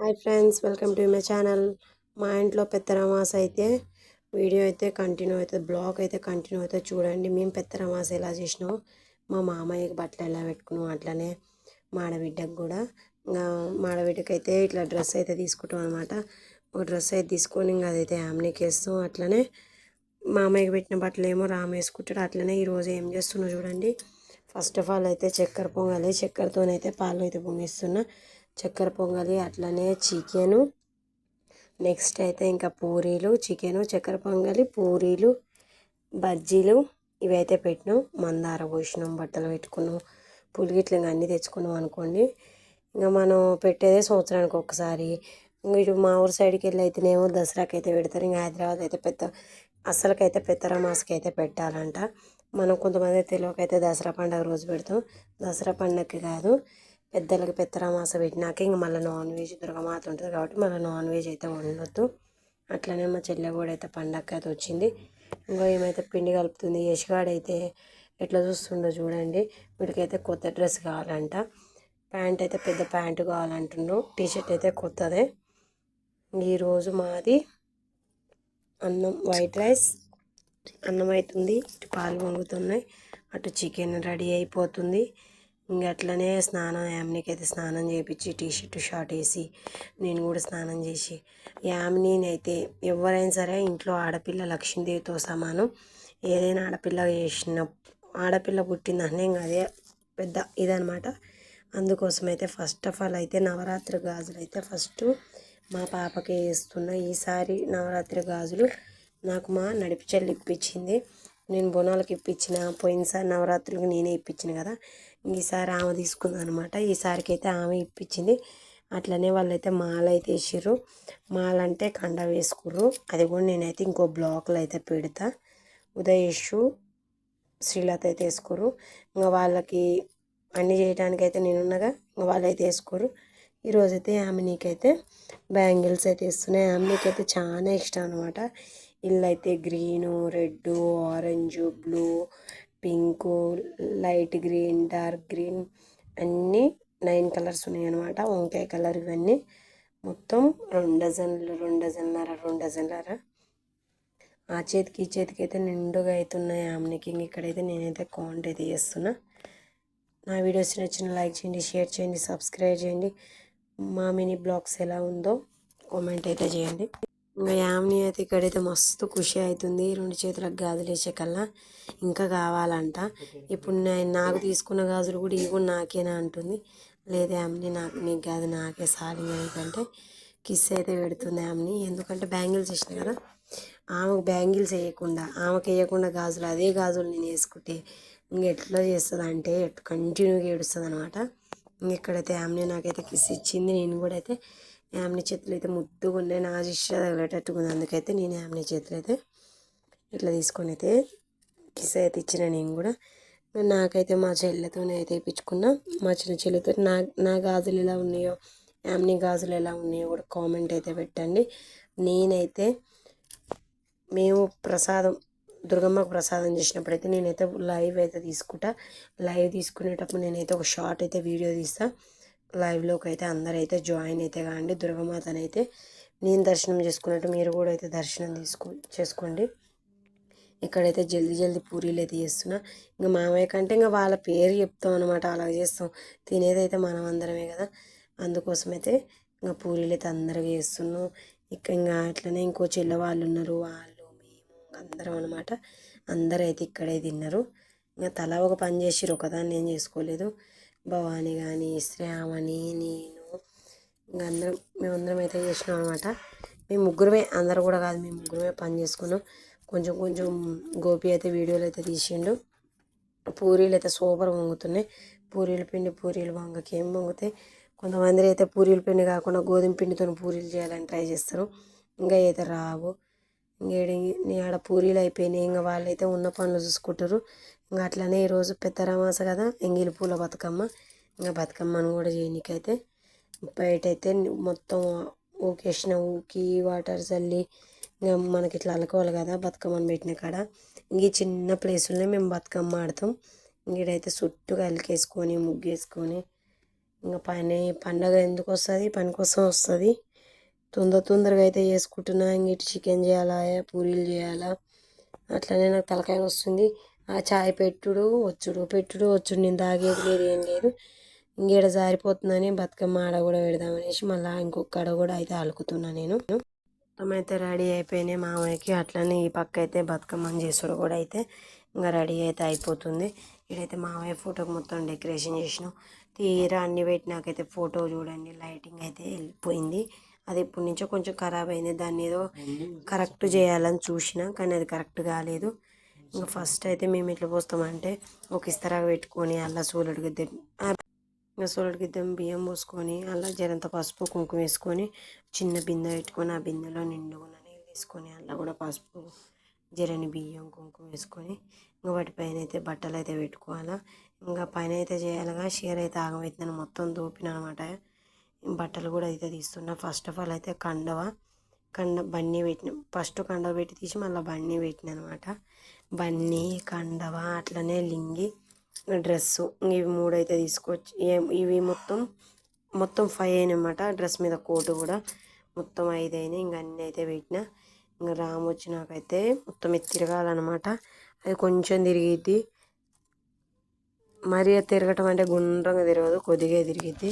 Hi friends welcome to my channel. మా ఇంట్లో పెత్తరమాస అయితే వీడియో అయితే కంటిన్యూ అవుతుంది బ్లాగ్ అయితే కంటిన్యూ అవుతుంది. చూడండి మేము పెత్తరమాస ఎలా చేసినాం? మా మామయ్యకి బట్టలు ఎలా పెట్టుకున్నాం? అట్లనే మాడబిడ్డకు కూడా ఇంకా మాడబిడ్డకి అయితే ఇట్లా డ్రెస్ అయితే తీసుకుంటాం అనమాట ఒక డ్రెస్ అయితే తీసుకొని ఇంకా అదైతే ఆమ్నికి వేస్తాం. అట్లనే మామయ్యకి పెట్టిన బట్టలు ఏమో రామ్ వేసుకుంటాడు. అట్లనే ఈరోజు ఏం చేస్తున్నా చూడండి. ఫస్ట్ ఆఫ్ ఆల్ అయితే చక్కెర పొంగలి. చక్కెరతోనైతే పాలు అయితే పొంగిస్తున్నా. చక్కెర పొంగలి అట్లనే చికెను. నెక్స్ట్ అయితే ఇంకా పూరీలు చికెను చక్కెర పొంగలి పూరీలు బజ్జీలు ఇవైతే పెట్టినాం. మందార పోసినాం బట్టలు పెట్టుకున్నాం. పులిగిట్లు ఇంకా అన్నీ తెచ్చుకున్నాం అనుకోండి. ఇంకా మనం పెట్టేదే సంవత్సరానికి ఒకసారి ఇటు మా ఊరు సైడ్కి వెళ్ళి అయితేనేమో దసరాకి అయితే పెడతారు. ఇంకా హైదరాబాద్ అయితే పెద్ద అసలుకైతే పెత్తరమాసకి అయితే పెట్టాలంట. మనం కొంతమంది తెలియకైతే దసరా పండుగ రోజు పెడతాం. దసరా పండగకి కాదు. పెద్దలకి పెత్తరామాస పెట్టినాక ఇంక మళ్ళీ నాన్ వెజ్ దుర్గమాత ఉంటుంది కాబట్టి మళ్ళీ నాన్ వెజ్ అయితే వండొద్దు. అట్లనే మా చెల్లె కూడా అయితే పండగ అయితే వచ్చింది. ఇంకో ఏమైతే పిండి కలుపుతుంది యశగాడైతే ఎట్లా చూస్తుండో చూడండి. వీడికైతే కొత్త డ్రెస్ కావాలంట. ప్యాంట్ అయితే పెద్ద ప్యాంటు కావాలంటుండ్రు. టీ షర్ట్ అయితే కొత్తదే. ఈరోజు మాది అన్నం వైట్ రైస్ అన్నం అవుతుంది. ఇటు పాలు పొంగుతున్నాయి. అటు చికెన్ రెడీ అయిపోతుంది. ఇంకా అట్లనే స్నానం యామినికి అయితే స్నానం చేయించి టీ షర్ట్ షార్ట్ వేసి నేను కూడా స్నానం చేసి యామిని అయితే ఎవరైనా సరే ఇంట్లో ఆడపిల్ల లక్ష్మీదేవితో సమానం. ఏదైనా ఆడపిల్ల చేసిన ఆడపిల్ల పుట్టిందనే ఇంకా అదే పెద్ద ఇదనమాట అందుకోసం అయితే ఫస్ట్ ఆఫ్ ఆల్ అయితే నవరాత్రి గాజులు అయితే ఫస్ట్ మా పాపకి వేస్తున్న ఈసారి నవరాత్రి గాజులు నాకు మా నడిపి చెల్లి ఇప్పించింది. నేను బోనాలకు ఇప్పించిన పోయినసారి నవరాత్రులకు నేనే ఇప్పించిన కదా. ఈసారి ఆమె తీసుకుంది అనమాట ఈసారికి అయితే ఆమె ఇప్పించింది. అట్లనే వాళ్ళైతే మాల అయితే వేసారు మాల అంటే కండ వేసుకుర్రు. అది కూడా నేనైతే ఇంకో బ్లాక్లో అయితే పెడతా. ఉదయేషు శ్రీలత అయితే వేసుకోరు ఇంకా వాళ్ళకి అన్నీ చేయడానికి అయితే నేనున్నగా ఇంకా వాళ్ళు అయితే వేసుకోరు ఈరోజైతే ఆమె నీకైతే బ్యాంగిల్స్ అయితే ఇస్తున్నాయి ఆమె నీకైతే చాలా ఇష్టం అనమాట. ఇల్లు అయితే green red orange blue pink light green dark green అన్నీ నైన్ కలర్స్ ఉన్నాయి అనమాట వంకాయ కలర్ ఇవన్నీ. మొత్తం రెండు డజన్లు రెండు డజన్నర రెండు డజన్లరా. ఆ చేతికి ఈ చేతికి అయితే నిండుగా అవుతున్నాయి ఆమెకి ఇక్కడైతే నేనైతే కాంట్ అయితే చేస్తున్నా నా వీడియోస్ నచ్చిన లైక్ చేయండి షేర్ చేయండి సబ్స్క్రైబ్ చేయండి. మా మినీ బ్లాగ్స్ ఎలా ఉందో కామెంట్ అయితే చేయండి. ఇంకా యామిని అయితే ఇక్కడైతే మస్తు ఖుషి అవుతుంది రెండు చేతులకు గాజులు వేసే కల్లా ఇంకా కావాలంట. ఇప్పుడు నేను నాకు తీసుకున్న గాజులు కూడా ఇవి కూడా నాకేనా అంటుంది. లేదు యామ్ని నాకు నీకు కాదు నాకే సాలి ఎందుకంటే కిస్ అయితే పెడుతుంది యామిని. ఎందుకంటే బ్యాంగిల్స్ వేసిన కదా. ఆమెకు బ్యాంగిల్స్ వేయకుండా ఆమెకు వేయకుండా గాజులు అదే గాజులు నేను వేసుకుంటే ఇంక ఎట్లా చేస్తుంది అంటే కంటిన్యూగా ఏడుస్తుంది అనమాట ఇక్కడైతే ఆమె నాకైతే కిస్ ఇచ్చింది. నేను కూడా అయితే యామిని చేతులు అయితే ముద్దుగా ఉన్నాయి. నా ఇష్ట తగిలేటట్టుగా ఉంది. అందుకైతే నేను యామ్ని చేతులు అయితే ఇట్లా తీసుకొని అయితే కిస్ అయితే ఇచ్చిన నేను కూడా. నాకైతే మా చెల్లెతోనే అయితే ఇప్పించుకున్నా మా చిన్న చెల్లెతో నా నా గాజులు ఎలా ఉన్నాయో యామ్ని గాజులు ఎలా ఉన్నాయో కూడా కామెంట్ అయితే పెట్టండి. నేనైతే మేము ప్రసాదం దుర్గమ్మకు ప్రసాదం చేసినప్పుడైతే నేనైతే లైవ్ అయితే తీసుకుంటా. లైవ్ తీసుకునేటప్పుడు నేనైతే ఒక షార్ట్ అయితే వీడియో తీస్తాను లైవ్లోకి అయితే అందరూ అయితే జాయిన్ అయితే కాండి. దుర్గమాతనైతే నేను దర్శనం చేసుకున్నట్టు మీరు కూడా అయితే దర్శనం తీసుకో చేసుకోండి. ఇక్కడైతే జల్దీ జల్దీ పూరీలు అయితే చేస్తున్నా. ఇంకా మామయ్య కంటే ఇంకా వాళ్ళ పేరు చెప్తాం అనమాట అలా చేస్తాం. తినేదైతే మనం అందరమే కదా. అందుకోసం అయితే ఇంకా పూరీలు అయితే అందరికీ చేస్తున్నాం. ఇక ఇంకా అట్లనే ఇంకో చెల్ల వాళ్ళు ఉన్నారు. వాళ్ళు మేము అందరం అనమాట అందరూ అయితే ఇక్కడే తిన్నారు. ఇంకా తల ఒక పని చేసిరు ఒకదాన్ని ఏం చేసుకోలేదు. భవాని కానీ శ్రావణి నేను ఇంకా అందరం మేమందరం అయితే చేసినాం అనమాట మేము ముగ్గురమే అందరు కూడా కాదు మేము ముగ్గురమే పని చేసుకున్నాం. కొంచెం కొంచెం గోపి అయితే వీడియోలు అయితే తీసిండు. పూరీలు అయితే సూపర్ వంగుతున్నాయి. పూరీల పిండి పూరీలు వంగకి ఏం వంగుతాయి కొంతమంది అయితే పూరీల పిండి కాకుండా గోధుమ పిండితో పూరీలు చేయాలని ట్రై చేస్తారు. ఇంకా అయితే రావు. ఇంకేడి ఆడ పూరీలు అయిపోయినాయి. ఇంకా వాళ్ళైతే ఉన్న పనులు చూసుకుంటారు. ఇంకా అట్లనే ఈరోజు పెద్ద రమాస కదా ఎంగిలి పూల బతుకమ్మ. ఇంకా బతుకమ్మను కూడా చేయనీకైతే బయట అయితే మొత్తం ఊకేసిన ఊకి వాటర్ చల్లి ఇంకా మనకి ఇట్లా అలకోవాలి కదా బతుకమ్మను పెట్టిన కాడ. ఇంక ఈ చిన్న ప్లేసులోనే మేము బతుకమ్మ ఆడతాం. ఇంకైతే చుట్టూగా అలికేసుకొని ముగ్గేసుకొని ఇంకా పని పండగ ఎందుకు వస్తుంది? పని కోసం వస్తుంది. తొందర తొందరగా అయితే చేసుకుంటున్నా ఇంక ఇటు చికెన్ చేయాలా పూరీలు చేయాలా. అట్లనే నాకు తలకాయ వస్తుంది ఆ చాయ్ పెట్టుడు వచ్చుడు. పెట్టుడు వచ్చుడు నేను తాగేది లేదు ఏం లేదు. ఇంకేడ జారిపోతుందని బతుకమ్మ ఆడ కూడా పెడదామనేసి మళ్ళీ ఇంకొక ఆడ కూడా అయితే అలుకుతున్నా నేను. మొత్తం అయితే రెడీ అయిపోయినాయి మామయ్యకి అట్లనే ఈ పక్క అయితే బతుకమ్మని చేసుడు కూడా అయితే ఇంకా రెడీ అయితే అయిపోతుంది. ఇక్కడైతే మామయ్య ఫోటోకి మొత్తం డెకరేషన్ చేసినాం. తీరా అన్ని పెట్టినాకైతే ఫోటో చూడండి. లైటింగ్ అయితే వెళ్ళిపోయింది. అది ఇప్పటి నుంచో కొంచెం ఖరాబ్ అయింది. దాన్ని ఏదో కరెక్ట్ చేయాలని చూసిన కానీ అది కరెక్ట్ కాలేదు. ఇంకా ఫస్ట్ అయితే మేము ఎట్లా పోస్తామంటే ఒక ఇస్తరా పెట్టుకొని అలా సూలుడు గిద్దెం ఇంకా సూలుడు గిద్దెం బియ్యం పోసుకొని అలా జరంత పసుపు కుంకుమ వేసుకొని చిన్న బిందె పెట్టుకొని ఆ బిందెలో నిండుకున్న నీళ్ళు తీసుకొని అలా కూడా పసుపు జరని బియ్యం కుంకుమ వేసుకొని ఇంకా వాటిపైన అయితే బట్టలు అయితే పెట్టుకోవాలా. ఇంకా పైన అయితే చేయాలిగా షేర్ అయితే ఆగమవుతుందని మొత్తం దూపిన అనమాట బట్టలు కూడా అయితే తీస్తున్నా. ఫస్ట్ ఆఫ్ ఆల్ అయితే కండవ. కండ బన్నీ పెట్టిన ఫస్ట్ కండవ పెట్టి తీసి మళ్ళీ బన్నీ పెట్టిన అనమాట. బన్నీ కండవ అట్లనే లింగి డ్రెస్సు ఇవి మూడు అయితే తీసుకొచ్చి ఇవి మొత్తం మొత్తం ఫైవ్ అయినమాట డ్రెస్ మీద కోటు కూడా మొత్తం ఐదు అయినాయి. ఇంకా అన్నీ అయితే పెట్టిన. ఇంకా రామ్ వచ్చినాకైతే మొత్తం ఇది తిరగాలన్నమాట. అది కొంచెం తిరిగిద్ది. మరీ తిరగటం అంటే గుండ్రంగా తిరగదు కొద్దిగా తిరిగిద్ది.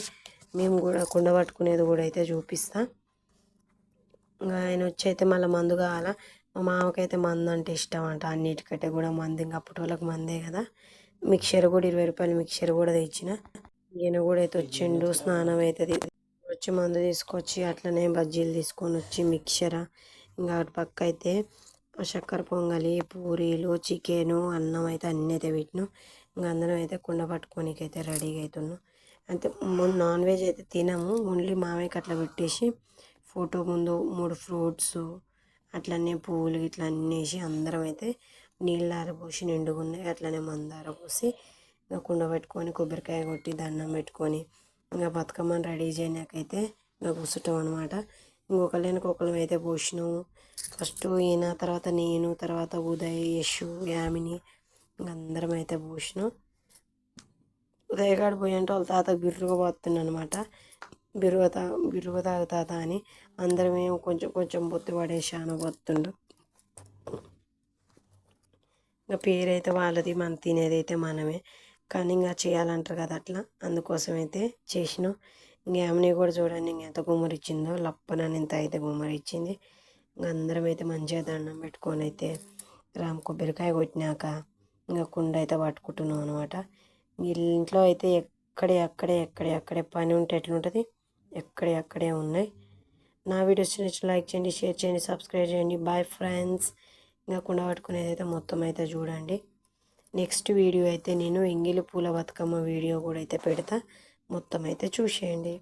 మేము కూడా కుండ పట్టుకునేది కూడా అయితే చూపిస్తాను ఇంకా ఆయన వచ్చి అయితే మళ్ళీ మందు కావాలా? మా మామకైతే మందు అంటే ఇష్టం అంట అన్నిటికంటే కూడా మందు. ఇంకా అప్పటి వాళ్ళకి మందే కదా. మిక్చర్ కూడా ఇరవై రూపాయలు మిక్చర్ కూడా తెచ్చిన. ఈయన కూడా అయితే వచ్చిండు. స్నానం అవుతుంది వచ్చి మందు తీసుకొచ్చి అట్లనే బజ్జీలు తీసుకొని వచ్చి మిక్చర్ ఇంకా అటు పక్క అయితే చక్కెర పొంగలి పూరీలు చికెను అన్నం అయితే అన్నీ అయితే పెట్టినాం. ఇంకా అందరం అయితే కుండ పట్టుకోనికి అయితే రెడీగా అవుతున్నాం అంటే నాన్ వెజ్ అయితే తినము. ఓన్లీ మామయ్యకి అట్లా పెట్టేసి ఫోటో ముందు మూడు ఫ్రూట్స్ అట్లనే పువ్వులు ఇట్లా అన్నీ వేసి అందరం అయితే నీళ్ళు ఆరబోసి నిండుగున్నాయి అట్లనే మందార పోసి ఇంకా కుండ పెట్టుకొని కొబ్బరికాయ కొట్టి దండం పెట్టుకొని ఇంకా బతుకమ్మని రెడీ చేయడానికైతే ఇంకా కూర్చుంటాం అనమాట ఇంకొకళ్ళనికి ఒకళ్ళం అయితే పోసినాము ఫస్ట్ ఈయన తర్వాత నేను తర్వాత ఉదయ్ యశు యామిని ఇంక అందరం అయితే పోసినాం. ఉదయగాడు పోయి అంటే వాళ్ళ తాత బిర్రుగా పోతుంది అనమాట బిరువ తా బిరువ తాగు అని అందరం ఏమో కొంచెం కొంచెం బొత్తి పడేసాను బొత్తుండు ఇంకా పేరైతే వాళ్ళది మనం తినేది అయితే మనమే. కానీ ఇంకా చేయాలంటారు కదా అట్లా. అందుకోసం అయితే చేసినాం. ఇంకా ఆమెని కూడా చూడండి ఇంక ఎంత గుమ్మరిచ్చిందో. లప్పనని ఇంత అయితే గుమ్మరిచ్చింది. ఇంక ఇంకా అందరం అయితే మంచిగా దండం పెట్టుకొని అయితే రామ్ కొబ్బరికాయ కొట్టినాక ఇంకా కుండ అయితే పట్టుకుంటున్నాం అనమాట ఇంట్లో అయితే ఎక్కడే అక్కడే ఎక్కడే అక్కడే పని ఉంటే ఎట్లుంటుంది? ఎక్కడే అక్కడే ఉన్నాయి. నా వీడియోస్ నచ్చిన లైక్ చేయండి షేర్ చేయండి సబ్స్క్రైబ్ చేయండి. బాయ్ ఫ్రెండ్స్ ఇంకా కుండ పట్టుకునేది అయితే మొత్తం అయితే చూడండి. నెక్స్ట్ వీడియో అయితే నేను ఎంగిలి పూల బతుకమ్మ వీడియో కూడా అయితే పెడతా. మొత్తం అయితే చూసేయండి.